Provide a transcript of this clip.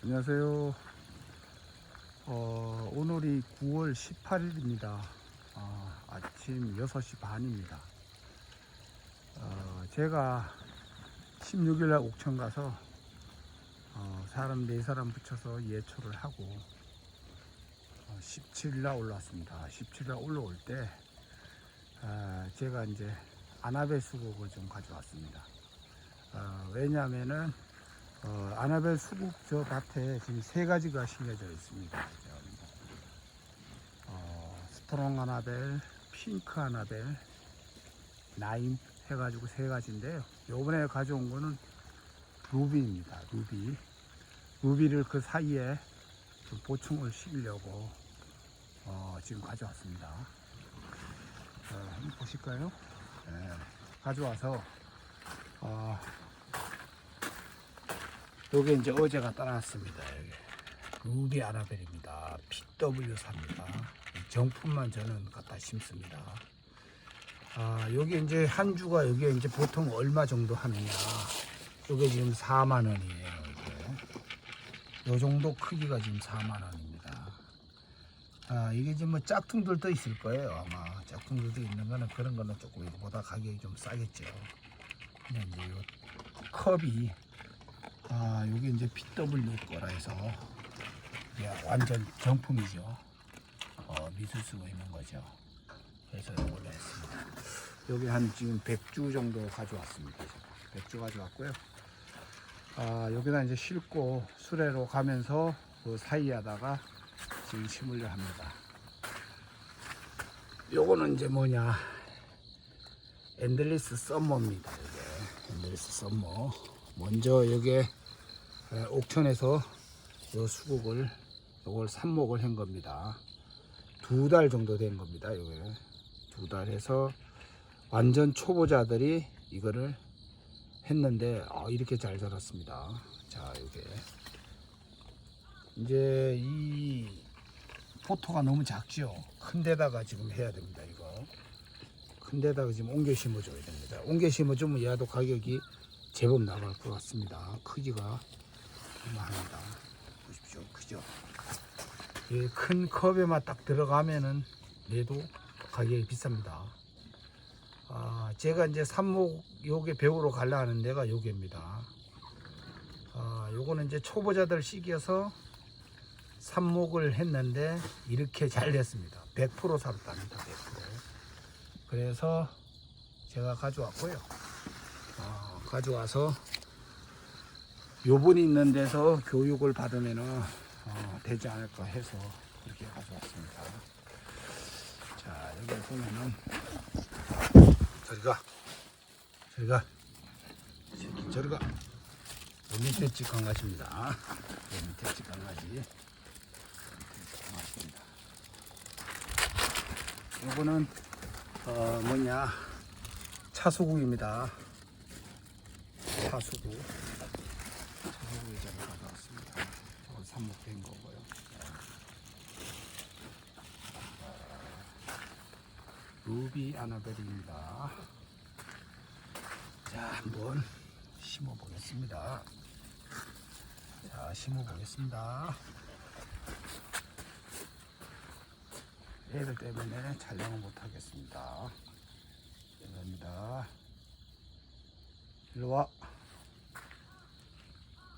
안녕하세요. 어, 오늘이 9월 18일입니다. 아침 6시 반입니다. 어, 제가 16일날 옥천 가서 어, 사람 4사람 붙여서 예초를 하고 어, 17일날 올라왔습니다. 17일날 올라올 때 아, 제가 이제 아나베 수국을 좀 가져왔습니다. 어, 왜냐하면은 어, 아나벨 수국 저 밭에 지금 세 가지가 심겨져 있습니다. 어, 스트롱 아나벨, 핑크 아나벨, 나임 해가지고 세 가지인데요. 요번에 가져온 거는 루비입니다. 루비. 루비를 그 사이에 좀 보충을 시키려고 어, 지금 가져왔습니다. 어, 한번 보실까요? 네, 가져와서 어, 요게 이제 어제가 따놨습니다. 여기. 루비 아라벨입니다. PW4입니다. 정품만 저는 갖다 심습니다. 아, 여기 이제 한 주가 여기에 이제 보통 얼마 정도 하느냐. 요게 지금 4만 원이에요. 이게. 요 정도 크기가 지금 4만 원입니다. 아, 이게 지금 뭐 짝퉁들도 있을 거예요. 아마 짝퉁들도 있는 거는 그런 거는 조금 이거보다 가격이 좀 싸겠죠. 근데 이제 요 컵이 아, 여기 이제 PW 거라 해서 야, 완전 정품이죠. 어, 믿을 수가 있는 거죠. 그래서 이걸로 했습니다. 여기 한 지금 100주 정도 가져왔습니다. 100주 가져왔고요. 아, 여기다 이제 싣고 수레로 가면서 그 사이에다가 지금 심으려 합니다. 요거는 이제 뭐냐. 엔들리스 썸머입니다. 이게 엔들리스 썸머. 먼저 여기에 에, 옥천에서 요 수국을 요걸 삽목을 한 겁니다. 두 달 정도 된 겁니다. 요게 두 달 해서 완전 초보자들이 이거를 했는데 아, 이렇게 잘 자랐습니다. 자, 이게 이제 이 포토가 너무 작죠. 큰 데다가 지금 해야 됩니다. 이거 큰 데다가 지금 옮겨 심어줘야 됩니다. 옮겨 심어주면 얘도 가격이 제법 나갈 것 같습니다. 크기가 합니다. 보십시오. 크죠? 이 큰 컵에만 딱 들어가면은 얘도 가격이 비쌉니다. 아, 제가 이제 삽목 요게 배우러 가려 하는 데가 요게입니다. 아, 요거는 이제 초보자들 시기여서 삽목을 했는데 이렇게 잘 됐습니다. 100% 살았답니다. 100%. 그래서 제가 가져왔고요. 어, 가져와서 요분이 있는 데서 교육을 받으면은 어, 되지 않을까 해서 이렇게 가져왔습니다. 자 여기 보면은 저리가 저리가 저리가 요 밑에 집 강아지입니다. 요 밑에 집 강아지 고맙습니다. 요거는 어, 뭐냐 차수국입니다. 차수구 차수구 의자를 가져왔습니다. 저거 삽목된 거고요. 루비 아나벨입니다. 자 한번 심어 보겠습니다. 자 심어 보겠습니다. 애들 때문에 촬영을 못 하겠습니다. 죄송합니다. 일로 와.